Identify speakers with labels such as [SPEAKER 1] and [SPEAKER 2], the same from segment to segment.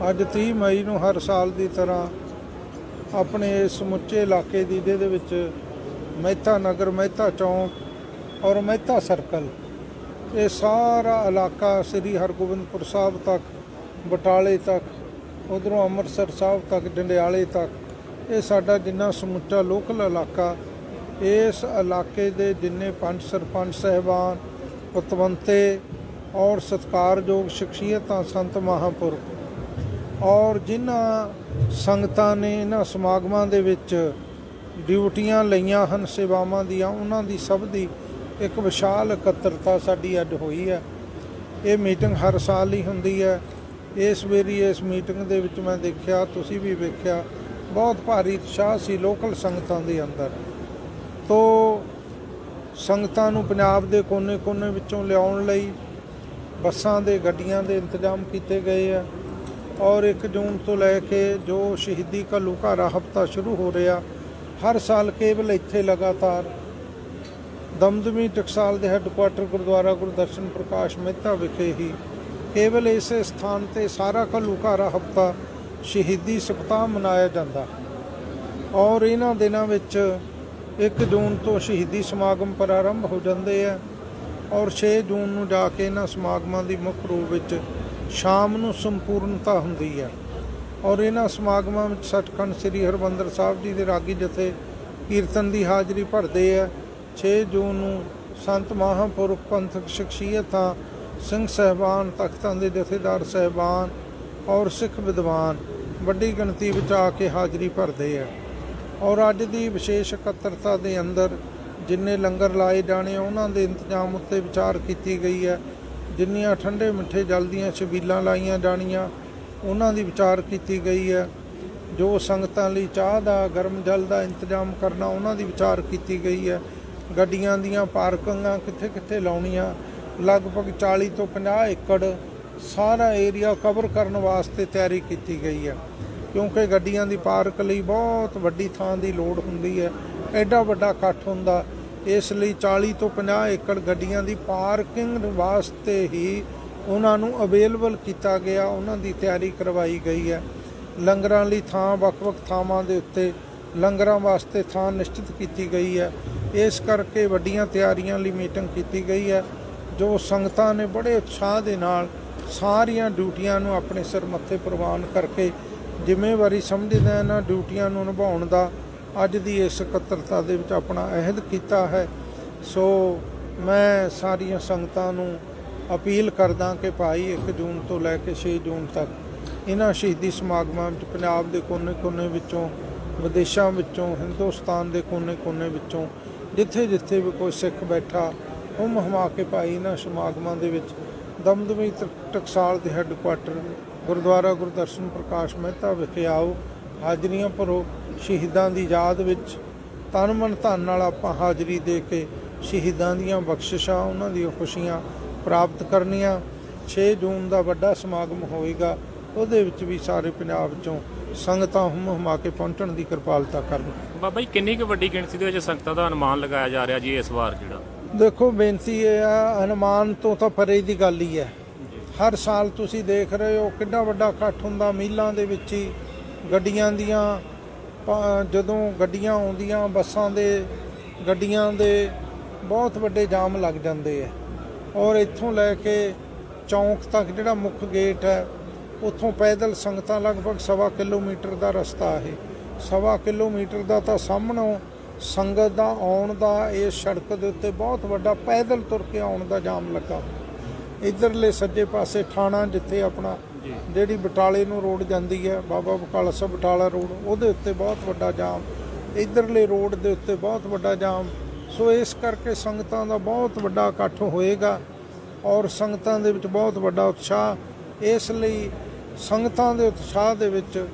[SPEAKER 1] ਅੱਜ 30 ਮਈ ਨੂੰ ਹਰ ਸਾਲ ਦੀ ਤਰ੍ਹਾਂ ਆਪਣੇ ਸਮੁੱਚੇ ਇਲਾਕੇ ਦੀ ਜਿਹਦੇ ਵਿੱਚ ਮਹਿਤਾ ਨਗਰ, ਮਹਿਤਾ ਚੌਂਕ ਔਰ ਮਹਿਤਾ ਸਰਕਲ ਇਹ ਸਾਰਾ ਇਲਾਕਾ ਸ੍ਰੀ ਹਰਗੋਬਿੰਦਪੁਰ ਸਾਹਿਬ ਤੱਕ, ਬਟਾਲੇ ਤੱਕ, ਉਧਰੋਂ ਅੰਮ੍ਰਿਤਸਰ ਸਾਹਿਬ ਤੱਕ, ਡੰਡਿਆਲੇ ਤੱਕ, ਇਹ ਸਾਡਾ ਜਿੰਨਾ ਸਮੁੱਚਾ ਲੋਕਲ ਇਲਾਕਾ, ਇਸ ਇਲਾਕੇ ਦੇ ਜਿੰਨੇ ਪੰਜ ਸਰਪੰਚ ਸਹਿਬਾਨ, ਪਤਵੰਤੇ ਔਰ ਸਤਿਕਾਰਯੋਗ ਸ਼ਖਸੀਅਤਾਂ ਸੰਤ ਮਹਾਂਪੁਰਖ ਔਰ ਜਿਨ੍ਹਾਂ ਸੰਗਤਾਂ ਨੇ ਇਹਨਾਂ ਸਮਾਗਮਾਂ ਦੇ ਵਿੱਚ ਡਿਊਟੀਆਂ ਲਈਆਂ ਹਨ, ਸੇਵਾਵਾਂ ਦੀਆਂ, ਉਹਨਾਂ ਦੀ ਸਭ ਦੀ ਇੱਕ ਵਿਸ਼ਾਲ ਇਕੱਤਰਤਾ ਸਾਡੀ ਅੱਜ ਹੋਈ ਹੈ। ਇਹ ਮੀਟਿੰਗ ਹਰ ਸਾਲ ਹੀ ਹੁੰਦੀ ਹੈ। ਇਸ ਵੇਰੀ ਇਸ ਮੀਟਿੰਗ ਦੇ ਵਿੱਚ ਮੈਂ ਦੇਖਿਆ, ਤੁਸੀਂ ਵੀ ਵੇਖਿਆ, ਬਹੁਤ ਭਾਰੀ ਉਤਸ਼ਾਹ ਸੀ ਲੋਕਲ ਸੰਗਤਾਂ ਦੇ ਅੰਦਰ। ਤੋਂ ਸੰਗਤਾਂ ਨੂੰ ਪੰਜਾਬ ਦੇ ਕੋਨੇ-ਕੋਨੇ ਵਿੱਚੋਂ ਲਿਆਉਣ ਲਈ ਬੱਸਾਂ ਦੇ, ਗੱਡੀਆਂ ਦੇ ਇੰਤਜ਼ਾਮ ਕੀਤੇ ਗਏ ਆ। ਔਰ 1 ਜੂਨ ਤੋਂ ਲੈ ਕੇ ਜੋ ਸ਼ਹੀਦੀ ਘੱਲੂਘਾਰਾ ਹਫਤਾ ਸ਼ੁਰੂ ਹੋ ਰਿਹਾ, ਹਰ ਸਾਲ ਕੇਵਲ ਇੱਥੇ ਲਗਾਤਾਰ ਦਮਦਮੀ ਟਕਸਾਲ ਦੇ ਹੈੱਡਕੁਆਟਰ ਗੁਰਦੁਆਰਾ ਗੁਰਦਰਸ਼ਨ ਪ੍ਰਕਾਸ਼ ਮਹਿਤਾ ਵਿਖੇ ਹੀ ਕੇਵਲ ਇਸੇ ਸਥਾਨ ਤੇ ਸਾਰਾ ਘੱਲੂਘਾਰਾ ਹਫਤਾ ਸ਼ਹੀਦੀ ਸਪਤਾਹ ਮਨਾਇਆ ਜਾਂਦਾ। ਔਰ ਇਹਨਾਂ ਦਿਨਾਂ ਵਿੱਚ 1 ਜੂਨ ਤੋਂ ਸ਼ਹੀਦੀ ਸਮਾਗਮ ਪ੍ਰਾਰੰਭ ਹੋ ਜਾਂਦੇ ਆ। ਔਰ 6 ਜੂਨ ਨੂੰ ਜਾ ਕੇ ਇਹਨਾਂ ਸਮਾਗਮਾਂ ਦੀ ਮੁੱਖ ਰੂਪ ਵਿੱਚ ਸ਼ਾਮ ਨੂੰ ਸੰਪੂਰਨਤਾ ਹੁੰਦੀ ਹੈ। ਔਰ ਇਹਨਾਂ ਸਮਾਗਮਾਂ ਵਿੱਚ ਸੱਚਖੰਡ ਸ੍ਰੀ ਹਰਮੰਦਰ ਸਾਹਿਬ ਜੀ ਦੇ ਰਾਗੀ ਜਥੇ ਕੀਰਤਨ ਦੀ ਹਾਜ਼ਰੀ ਭਰਦੇ ਆ। 6 ਜੂਨ ਨੂੰ ਸੰਤ ਮਹਾਂਪੁਰਖ ਪੰਥਕ ਸ਼ਖਸੀਅਤਾਂ, ਸਿੰਘ ਸਹਿਬਾਨ, ਤਖਤਾਂ ਦੇ ਜਥੇਦਾਰ ਸਹਿਬਾਨ ਔਰ ਸਿੱਖ ਵਿਦਵਾਨ ਵੱਡੀ ਗਿਣਤੀ ਵਿੱਚ ਆ ਕੇ ਹਾਜ਼ਰੀ ਭਰਦੇ ਆ। ਔਰ ਅੱਜ ਦੀ ਵਿਸ਼ੇਸ਼ ਇਕੱਤਰਤਾ ਦੇ ਅੰਦਰ ਜਿੰਨੇ ਲੰਗਰ ਲਾਏ ਜਾਣੇ, ਉਹਨਾਂ ਦੇ ਇੰਤਜ਼ਾਮ ਉੱਤੇ ਵਿਚਾਰ ਕੀਤੀ ਗਈ ਹੈ। ਜਿੰਨੀਆਂ ਠੰਡੇ ਮਿੱਠੇ ਜਲ ਦੀਆਂ ਛਬੀਲਾਂ ਲਾਈਆਂ ਜਾਣੀਆਂ, ਉਹਨਾਂ ਦੀ ਵਿਚਾਰ ਕੀਤੀ ਗਈ ਹੈ। ਜੋ ਸੰਗਤਾਂ ਲਈ ਚਾਹ ਦਾ, ਗਰਮ ਜਲ ਦਾ ਇੰਤਜ਼ਾਮ ਕਰਨਾ, ਉਹਨਾਂ ਦੀ ਵਿਚਾਰ ਕੀਤੀ ਗਈ ਹੈ। ਗੱਡੀਆਂ ਦੀਆਂ ਪਾਰਕਿੰਗਾਂ ਕਿੱਥੇ ਕਿੱਥੇ ਲਾਉਣੀਆਂ? ਲਗਭਗ 40 ਤੋਂ 50 ਏਕੜ ਸਾਰਾ ਏਰੀਆ ਕਵਰ ਕਰਨ ਵਾਸਤੇ ਤਿਆਰੀ ਕੀਤੀ ਗਈ ਹੈ। ਕਿਉਂਕਿ ਗੱਡੀਆਂ ਦੀ ਪਾਰਕ ਲਈ ਬਹੁਤ ਵੱਡੀ ਥਾਂ ਦੀ ਲੋੜ ਹੁੰਦੀ ਹੈ। ਐਡਾ ਵੱਡਾ ਇਕੱਠ ਹੁੰਦਾ, ਇਸ ਲਈ 40 ਤੋਂ 50 ਏਕੜ ਗੱਡੀਆਂ ਦੀ ਪਾਰਕਿੰਗ ਵਾਸਤੇ ਹੀ ਉਹਨਾਂ ਨੂੰ ਅਵੇਲੇਬਲ ਕੀਤਾ ਗਿਆ, ਉਹਨਾਂ ਦੀ ਤਿਆਰੀ ਕਰਵਾਈ ਗਈ ਹੈ। ਲੰਗਰਾਂ ਲਈ ਥਾਂ, ਵੱਖ-ਵੱਖ ਥਾਵਾਂ ਦੇ ਉੱਤੇ ਲੰਗਰਾਂ ਵਾਸਤੇ ਥਾਂ ਨਿਸ਼ਚਿਤ ਕੀਤੀ ਗਈ ਹੈ। ਇਸ ਕਰਕੇ ਵੱਡੀਆਂ ਤਿਆਰੀਆਂ ਲਈ ਮੀਟਿੰਗ ਕੀਤੀ ਗਈ ਹੈ, ਜੋ ਸੰਗਤਾਂ ਨੇ ਬੜੇ ਉਤਸ਼ਾਹ ਦੇ ਨਾਲ ਸਾਰੀਆਂ ਡਿਊਟੀਆਂ ਨੂੰ ਆਪਣੇ ਸਿਰ ਮੱਥੇ ਪ੍ਰਵਾਨ ਕਰਕੇ ਜ਼ਿੰਮੇਵਾਰੀ ਸਮਝਦੇ ਇਹਨਾਂ ਡਿਊਟੀਆਂ ਨੂੰ ਨਿਭਾਉਣ ਦਾ ਅੱਜ ਦੀ ਇਸ ਇਕੱਤਰਤਾ ਦੇ ਵਿੱਚ ਆਪਣਾ ਅਹਿਦ ਕੀਤਾ ਹੈ। ਸੋ ਮੈਂ ਸਾਰੀਆਂ ਸੰਗਤਾਂ ਨੂੰ ਅਪੀਲ ਕਰਦਾ ਕਿ ਭਾਈ 1 ਜੂਨ ਤੋਂ ਲੈ ਕੇ 6 ਜੂਨ ਤੱਕ ਇਹਨਾਂ ਸ਼ਹੀਦੀ ਸਮਾਗਮਾਂ ਵਿੱਚ ਪੰਜਾਬ ਦੇ ਕੋਨੇ-ਕੋਨੇ ਵਿੱਚੋਂ, ਵਿਦੇਸ਼ਾਂ ਵਿੱਚੋਂ, ਹਿੰਦੁਸਤਾਨ ਦੇ ਕੋਨੇ-ਕੋਨੇ ਵਿੱਚੋਂ, ਜਿੱਥੇ-ਜਿੱਥੇ ਵੀ ਕੋਈ ਸਿੱਖ ਬੈਠਾ ਹੁਮ ਹਮਾ ਕੇ ਭਾਈ ਇਹਨਾਂ ਸਮਾਗਮਾਂ ਦੇ ਵਿੱਚ ਦਮਦਮੀ ਟ- ਟਕਸਾਲ ਦੇ ਹੈੱਡਕੁਆਟਰ ਗੁਰਦੁਆਰਾ ਗੁਰਦਰਸ਼ਨ ਪ੍ਰਕਾਸ਼ ਮਹਿਤਾ ਵਿਖੇ ਆਓ। ਹਾਜ਼ਰੀਆਂ ਭਰੋ ਸ਼ਹੀਦਾਂ ਦੀ ਯਾਦ ਵਿੱਚ ਤਨ ਮਨ ਧਨ ਨਾਲ ਆਪਾਂ ਹਾਜ਼ਰੀ ਦੇ ਕੇ ਸ਼ਹੀਦਾਂ ਦੀਆਂ ਬਖਸ਼ਿਸ਼ਾਂ ਉਹਨਾਂ ਦੀਆਂ ਖੁਸ਼ੀਆਂ ਪ੍ਰਾਪਤ ਕਰਨੀਆਂ। 6 ਜੂਨ ਦਾ ਵੱਡਾ ਸਮਾਗਮ ਹੋਏਗਾ ਉਹਦੇ ਵਿੱਚ ਵੀ ਸਾਰੇ ਪੰਜਾਬ ਵਿੱਚੋਂ ਸੰਗਤਾਂ ਹੁਮ ਹੁਮਾ ਕੇ ਪਹੁੰਚਣ ਦੀ ਕਿਰਪਾਲਤਾ ਕਰਨ।
[SPEAKER 2] ਬਾਬਾ ਜੀ ਕਿੰਨੀ ਕੁ ਵੱਡੀ ਗਿਣਤੀ ਦੇ ਵਿੱਚ ਸੰਗਤਾਂ ਦਾ ਅਨੁਮਾਨ ਲਗਾਇਆ ਜਾ ਰਿਹਾ ਜੀ ਇਸ ਵਾਰ ਜਿਹੜਾ?
[SPEAKER 1] ਦੇਖੋ ਬੇਨਤੀ ਇਹ ਆ ਅਨੁਮਾਨ ਤੋਂ ਤਾਂ ਪਰੇ ਦੀ ਗੱਲ ਹੀ ਹੈ। ਹਰ ਸਾਲ ਤੁਸੀਂ ਦੇਖ ਰਹੇ ਹੋ ਕਿੰਨਾ ਵੱਡਾ ਇਕੱਠ ਹੁੰਦਾ ਮੀਲਾਂ ਦੇ ਵਿੱਚ ਹੀ। ਗੱਡੀਆਂ ਦੀਆਂ ਜਦੋਂ ਗੱਡੀਆਂ ਆਉਂਦੀਆਂ, ਬੱਸਾਂ ਦੇ, ਗੱਡੀਆਂ ਦੇ ਬਹੁਤ ਵੱਡੇ ਜਾਮ ਲੱਗ ਜਾਂਦੇ ਆ। ਔਰ ਇੱਥੋਂ ਲੈ ਕੇ ਚੌਂਕ ਤੱਕ ਜਿਹੜਾ ਮੁੱਖ ਗੇਟ ਹੈ, ਉੱਥੋਂ ਪੈਦਲ ਸੰਗਤਾਂ ਲਗਭਗ ਸਵਾ ਕਿਲੋਮੀਟਰ ਦਾ ਰਸਤਾ ਹੈ। ਸਵਾ ਕਿਲੋਮੀਟਰ ਦਾ ਤਾਂ ਸਾਹਮਣੋਂ ਸੰਗਤ ਦਾ ਆਉਣ ਦਾ ਇਸ ਸੜਕ ਦੇ ਉੱਤੇ ਬਹੁਤ ਵੱਡਾ ਪੈਦਲ ਤੁਰ ਕੇ ਆਉਣ ਦਾ ਜਾਮ ਲੱਗਾ। ਇਧਰਲੇ ਸੱਜੇ ਪਾਸੇ ਥਾਣਾ ਜਿੱਥੇ ਆਪਣਾ ਜਿਹੜੀ ਬਟਾਲੇ ਨੂੰ ਰੋਡ ਜਾਂਦੀ ਹੈ, ਬਾਬਾ ਬਕਾਲਾ ਸਾਹਿਬ ਬਟਾਲਾ ਰੋਡ, ਉਹਦੇ ਉੱਤੇ ਬਹੁਤ ਵੱਡਾ ਜਾਮ। ਇਧਰਲੇ ਰੋਡ ਦੇ ਉੱਤੇ ਬਹੁਤ ਵੱਡਾ ਜਾਮ। ਸੋ ਇਸ ਕਰਕੇ ਸੰਗਤਾਂ ਦਾ ਬਹੁਤ ਵੱਡਾ ਇਕੱਠ ਹੋਏਗਾ ਔਰ ਸੰਗਤਾਂ ਦੇ ਵਿੱਚ ਬਹੁਤ ਵੱਡਾ ਉਤਸ਼ਾਹ। ਇਸ ਲਈ ਸੰਗਤਾਂ ਦੇ ਉਤਸ਼ਾਹ ਦੇ ਵਿੱਚ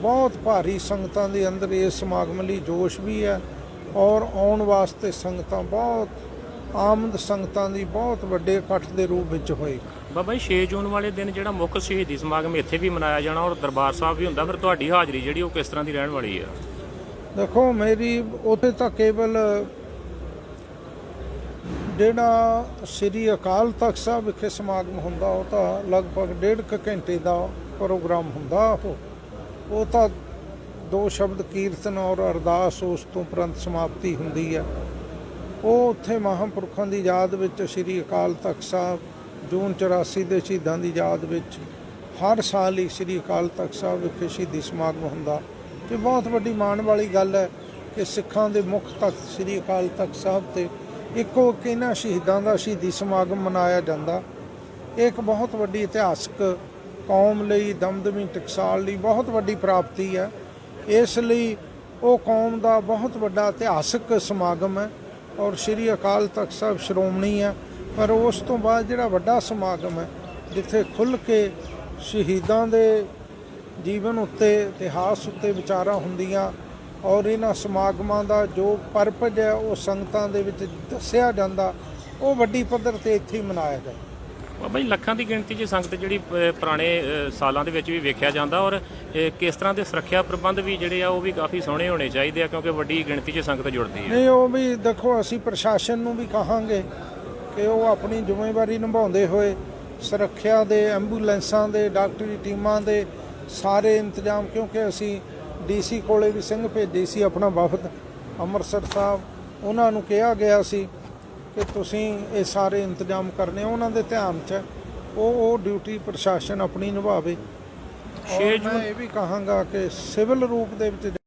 [SPEAKER 1] ਬਹੁਤ ਭਾਰੀ ਸੰਗਤਾਂ ਦੇ ਅੰਦਰ ਇਸ ਸਮਾਗਮ ਲਈ ਜੋਸ਼ ਵੀ ਹੈ ਔਰ ਆਉਣ ਵਾਸਤੇ ਸੰਗਤਾਂ ਬਹੁਤ ਆਮਦ ਸੰਗਤਾਂ ਦੀ ਬਹੁਤ ਵੱਡੇ ਇਕੱਠ ਦੇ ਰੂਪ ਵਿੱਚ ਹੋਏਗੀ
[SPEAKER 2] ਬਾਬਾ ਜੀ 6 ਜੂਨ ਵਾਲੇ ਦਿਨ ਜਿਹੜਾ ਮੁੱਖ ਸ਼ਹੀਦੀ ਸਮਾਗਮ ਇੱਥੇ ਵੀ ਮਨਾਇਆ ਜਾਣਾ ਔਰ ਦਰਬਾਰ ਸਾਹਿਬ ਵੀ ਹੁੰਦਾ ਫਿਰ ਤੁਹਾਡੀ ਹਾਜ਼ਰੀ ਜਿਹੜੀ ਉਹ ਕਿਸ ਤਰ੍ਹਾਂ ਦੀ ਰਹਿਣ ਵਾਲੀ ਆ?
[SPEAKER 1] ਦੇਖੋ ਮੇਰੀ ਉੱਥੇ ਤਾਂ ਕੇਵਲ ਜਿਹੜਾ ਸ੍ਰੀ ਅਕਾਲ ਤਖਤ ਸਾਹਿਬ ਵਿਖੇ ਸਮਾਗਮ ਹੁੰਦਾ ਉਹ ਤਾਂ ਲਗਭਗ ਡੇਢ ਕੁ ਘੰਟੇ ਦਾ ਪ੍ਰੋਗਰਾਮ ਹੁੰਦਾ ਉਹ। ਉਹ ਤਾਂ ਦੋ ਸ਼ਬਦ ਕੀਰਤਨ ਔਰ ਅਰਦਾਸ ਉਸ ਤੋਂ ਪ੍ਰੰਤ ਸਮਾਪਤੀ ਹੁੰਦੀ ਹੈ। ਉਹ ਉੱਥੇ ਮਹਾਂਪੁਰਖਾਂ ਦੀ ਯਾਦ ਵਿੱਚ ਸ੍ਰੀ ਅਕਾਲ ਤਖਤ ਸਾਹਿਬ, ਜੂਨ 84 ਦੇ ਸ਼ਹੀਦਾਂ ਦੀ ਯਾਦ ਵਿੱਚ ਹਰ ਸਾਲ ਹੀ ਸ੍ਰੀ ਅਕਾਲ ਤਖਤ ਸਾਹਿਬ ਵਿਖੇ ਸ਼ਹੀਦੀ ਸਮਾਗਮ ਹੁੰਦਾ। ਤੇ ਬਹੁਤ ਵੱਡੀ ਮਾਣ ਵਾਲੀ ਗੱਲ ਹੈ ਕਿ ਸਿੱਖਾਂ ਦੇ ਮੁੱਖ ਤਖਤ ਸ੍ਰੀ ਅਕਾਲ ਤਖਤ ਸਾਹਿਬ ਤੇ ਇੱਕੋ ਇੱਕ ਇਹਨਾਂ ਸ਼ਹੀਦਾਂ ਦਾ ਸ਼ਹੀਦੀ ਸਮਾਗਮ ਮਨਾਇਆ ਜਾਂਦਾ। ਇਹ ਇੱਕ ਬਹੁਤ ਵੱਡੀ ਇਤਿਹਾਸਕ ਕੌਮ ਲਈ, ਦਮਦਮੀ ਟਕਸਾਲ ਲਈ ਬਹੁਤ ਵੱਡੀ ਪ੍ਰਾਪਤੀ ਹੈ। ਇਸ ਲਈ ਉਹ ਕੌਮ ਦਾ ਬਹੁਤ ਵੱਡਾ ਇਤਿਹਾਸਕ ਸਮਾਗਮ ਹੈ। ਔਰ ਸ੍ਰੀ ਅਕਾਲ ਤਖਤ ਸਾਹਿਬ ਸ਼੍ਰੋਮਣੀ ਹੈ, ਪਰ ਉਸ ਤੋਂ ਬਾਅਦ ਜਿਹੜਾ ਵੱਡਾ ਸਮਾਗਮ ਹੈ, ਜਿੱਥੇ ਖੁੱਲ੍ਹ ਕੇ ਸ਼ਹੀਦਾਂ ਦੇ ਜੀਵਨ ਉੱਤੇ, ਇਤਿਹਾਸ ਉੱਤੇ ਵਿਚਾਰਾਂ ਹੁੰਦੀਆਂ ਔਰ ਇਹਨਾਂ ਸਮਾਗਮਾਂ ਦਾ ਜੋ ਪਰਪਜ ਹੈ, ਉਹ ਸੰਗਤਾਂ ਦੇ ਵਿੱਚ ਦੱਸਿਆ ਜਾਂਦਾ, ਉਹ ਵੱਡੀ ਪੱਧਰ ਤੇ ਇੱਥੇ ਹੀ ਮਨਾਇਆ ਜਾਂਦਾ।
[SPEAKER 2] ਬਾਬਾ ਜੀ ਲੱਖਾਂ ਦੀ ਗਿਣਤੀ 'ਚ ਸੰਗਤ ਜਿਹੜੀ ਅ, ਪੁਰਾਣੇ ਅ, ਸਾਲਾਂ ਦੇ ਵਿੱਚ ਵੀ ਵੇਖਿਆ ਜਾਂਦਾ ਔਰ ਅ, ਕਿਸ ਤਰ੍ਹਾਂ ਦੇ ਸੁਰੱਖਿਆ ਪ੍ਰਬੰਧ ਵੀ ਜਿਹੜੇ ਆ ਉਹ ਵੀ ਕਾਫੀ ਸੋਹਣੇ ਹੋਣੇ ਚਾਹੀਦੇ ਆ ਕਿਉਂਕਿ ਵੱਡੀ ਗਿਣਤੀ 'ਚ ਸੰਗਤ ਜੁੜਦੀ ਹੈ
[SPEAKER 1] ਨਹੀਂ ਉਹ ਵੀ ਦੇਖੋ ਅਸੀਂ ਪ੍ਰਸ਼ਾਸਨ ਨੂੰ ਵੀ ਕਹਾਂਗੇ ਕਿ ਉਹ ਆਪਣੀ ਜ਼ਿੰਮੇਵਾਰੀ ਨਿਭਾਉਂਦੇ ਹੋਏ ਸੁਰੱਖਿਆ ਦੇ ਐਂਬੂਲੈਂਸਾਂ ਦੇ ਡਾਕਟਰੀ ਟੀਮਾਂ ਦੇ ਸਾਰੇ ਇੰਤਜ਼ਾਮ ਕਿਉਂਕਿ ਅਸੀਂ ਡੀਸੀ ਕੋਲੇ ਵੀ ਸਿੰਘ ਭੇਜੇ ਸੀ ਆਪਣਾ ਵਫਦ ਅੰਮ੍ਰਿਤਸਰ ਸਾਹਿਬ ਉਹਨਾਂ ਨੂੰ ਕਿਹਾ ਗਿਆ ਸੀ ਕਿ ਤੁਸੀਂ ਇਹ ਸਾਰੇ ਇੰਤਜ਼ਾਮ ਕਰਨੇ ਉਹਨਾਂ ਦੇ ਧਿਆਨ 'ਚ। ਉਹ ਉਹ ਡਿਊਟੀ ਪ੍ਰਸ਼ਾਸਨ ਆਪਣੀ ਨਿਭਾਵੇ
[SPEAKER 2] ਛੇ
[SPEAKER 1] ਔਰ ਮੈਂ ਇਹ ਵੀ ਕਹਾਂਗਾ ਕਿ ਸਿਵਲ ਰੂਪ ਦੇ ਵਿੱਚ